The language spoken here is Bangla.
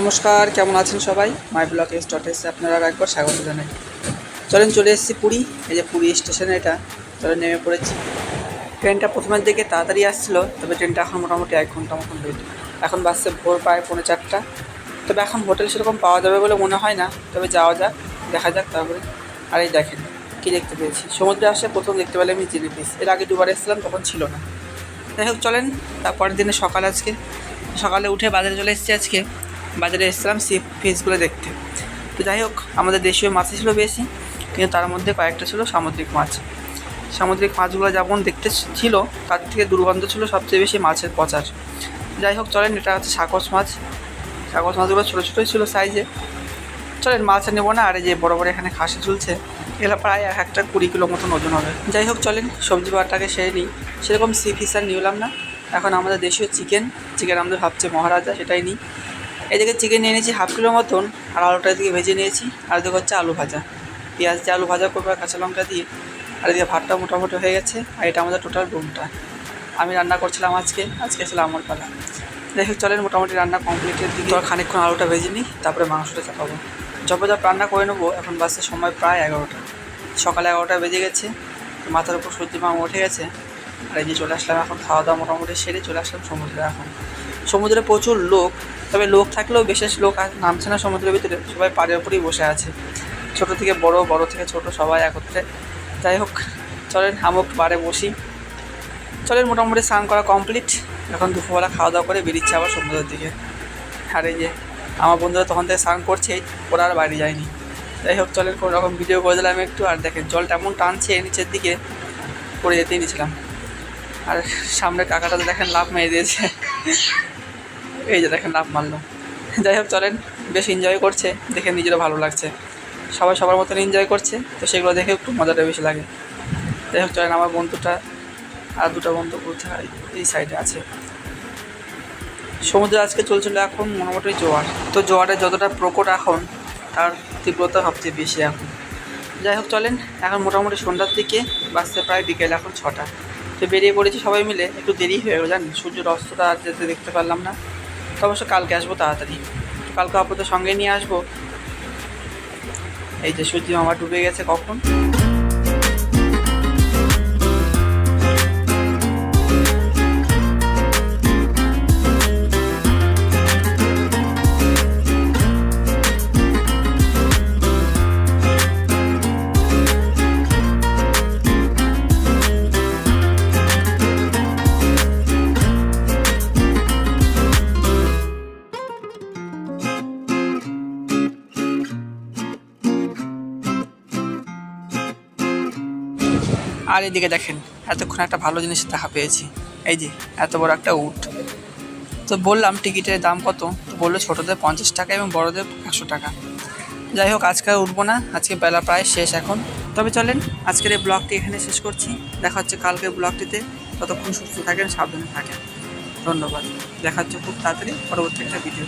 নমস্কার, কেমন আছেন সবাই? মাই ব্লগ এস ডট এসে আপনারা একবার স্বাগত জানাই। চলেন চলে এসেছি পুরী, এই যে পুরী স্টেশনে এটা, চলে নেমে পড়েছি। ট্রেনটা প্রথমের দিকে তাড়াতাড়ি আসছিল, তবে ট্রেনটা এখন মোটামুটি এক ঘণ্টা মতন লেট এখন বাসে ভোর প্রায় পৌনে চারটা। তবে এখন হোটেল সেরকম পাওয়া যাবে বলে মনে হয় না, তবে যাওয়া যাক, দেখা যাক তারপরে। আর এই দেখেন, কী দেখতে পেয়েছি? সমুদ্রে আসে প্রথম দেখতে পেলে আমি জিলি পিস এর আগে দুবার এসেছিলাম, তখন ছিল না। যাই হোক, চলেন, তারপরের দিনে সকাল আজকে। সকালে উঠে বাজারে চলে এসেছি আজকে। বাজারে এসেছিলাম সি ফিশগুলো দেখতে। তো যাই হোক, আমাদের দেশীয় মাছই ছিল বেশি, কিন্তু তার মধ্যে কয়েকটা ছিল সামুদ্রিক মাছ। সামুদ্রিক মাছগুলো যেমন দেখতে ছিল, তার থেকে দুর্গন্ধ ছিল সবচেয়ে বেশি মাছের পচার। যাই হোক, চলেন, এটা হচ্ছে সাকস মাছ। সাকস মাছগুলো ছোটো ছোটোই ছিল সাইজে চলেন, মাছ নেব না, আর এই যে বড় বড় এখানে খাসি ঝুলছে, এগুলো প্রায় এক একটা কুড়ি কিলো মতন ওজন হবে। যাই হোক, চলেন, সবজি বারটাকে সেরে নিই। সেরকম সি ফিস আর নিলাম না। এখন আমাদের দেশীয় চিকেন চিকেন আমাদের ভাবছে মহারাজা, সেটাই নিই। এদিকে চিকেন নিয়ে নিয়েছি হাফ কিলো মতন আর আলুটা এদিকে ভেজে নিয়েছি। আর এদিকে হচ্ছে আলু ভাজা। পেঁয়াজ দিয়ে আলু ভাজা করব আর কাঁচা লঙ্কা দিয়ে। আর এদিকে ভাতটা মোটামুটি হয়ে গেছে আর এটা আমাদের টোটাল রুমটা আমি রান্না করছিলাম আজকে আজকে ছিল আমার পালা। যাই হোক চলেন মোটামুটি রান্না কমপ্লিটের দিকে। আর খানিকক্ষণ আলুটা ভেজে নিই তারপরে মাংসটা চাপাবো। জপজাপ রান্না করে নেব এখন বাসে সময় প্রায় এগারোটা। সকালে এগারোটা বেজে গেছে মাথার উপর সর্দি মাম উঠে গেছে। আর এই যে চলে আসলাম এখন খাওয়া দাওয়া মোটামুটি সেরে চলে আসলাম সমুদ্রে এখন। সমুদ্রে প্রচুর লোক তবে লোক থাকলেও বিশেষ লোক নামছে না সমুদ্রের ভিতরে, সবাই পাড়ের উপরেই বসে আছে। ছোট থেকে বড় বড় থেকে ছোট সবাই একত্রে। যাই হোক, চলেন, আমুক বারে বসি। চলেন, মোটামুটি স্নান করা কমপ্লিট এখন দুপুরবেলা খাওয়া দাওয়া করে বেরিয়েছে আবার সমুদ্রের দিকে। আর এই যে, আমার বন্ধুরা তখন থেকে স্নান করছেই ওরা আর বাড়ি যায়নি। যাই হোক, চলেন, কোনো রকম ভিডিও করে দিলাম একটু। আর দেখেন জলটা এমন টানছে, নিচের দিকে পড়ে যেতেই নিয়েছিলাম আর সামনে কাকাটা দেখেন, লাভ মেরে দিয়েছে। এই যে দেখেন লাভ মারলো। যাই হোক, চলেন, বেশ এনজয় করছে, দেখে নিজেরও ভালো লাগছে। সবাই সবার মতন এনজয় করছে, তো সেগুলো দেখে একটু মজাটা বেশি লাগে। যাই হোক, চলেন, আমার বন্ধুটা আর দুটো বন্ধু কোথায়? এই সাইডে আছে। সমুদ্রে আজকে চলছিল এখন মোটামুটি জোয়ার। তো জোয়ারের যতটা প্রকট এখন, তার তীব্রতা সবচেয়ে বেশি এখন। যাই হোক, চলেন, এখন মোটামুটি সন্ধ্যার দিকে বাসতে প্রায় বিকেল, এখন ছটা। তো বেরিয়ে পড়েছি সবাই মিলে, একটু দেরি হয়ে গেলো, জানেন, সূর্যের অস্তটা আর যেতে দেখতে পারলাম না। অবশ্য কালকে আসব তাড়াতাড়ি। কালকে আপাতত সঙ্গে নিয়ে আসব। এই যে সূর্য আমার ডুবে গেছে কখন? আর এদিকে দেখেন, এতক্ষণ একটা ভালো জিনিস দেখা পেয়েছি। এই যে, এত বড় একটা উট। তো বললাম, টিকিটের দাম কত? তো বলল ছোটোদের পঞ্চাশ টাকা এবং বড়োদের একশো টাকা। যাই হোক, আজকে উঠবো না, আজকে বেলা প্রায় শেষ এখন। তবে চলেন, আজকের এই ব্লগটি এখানে শেষ করছি। দেখা হচ্ছে কালকের ব্লগটিতে। ততক্ষণ সুস্থ থাকেন, সাবধানে থাকেন। ধন্যবাদ। দেখা হচ্ছে খুব তাড়াতাড়ি পরবর্তী একটা ভিডিও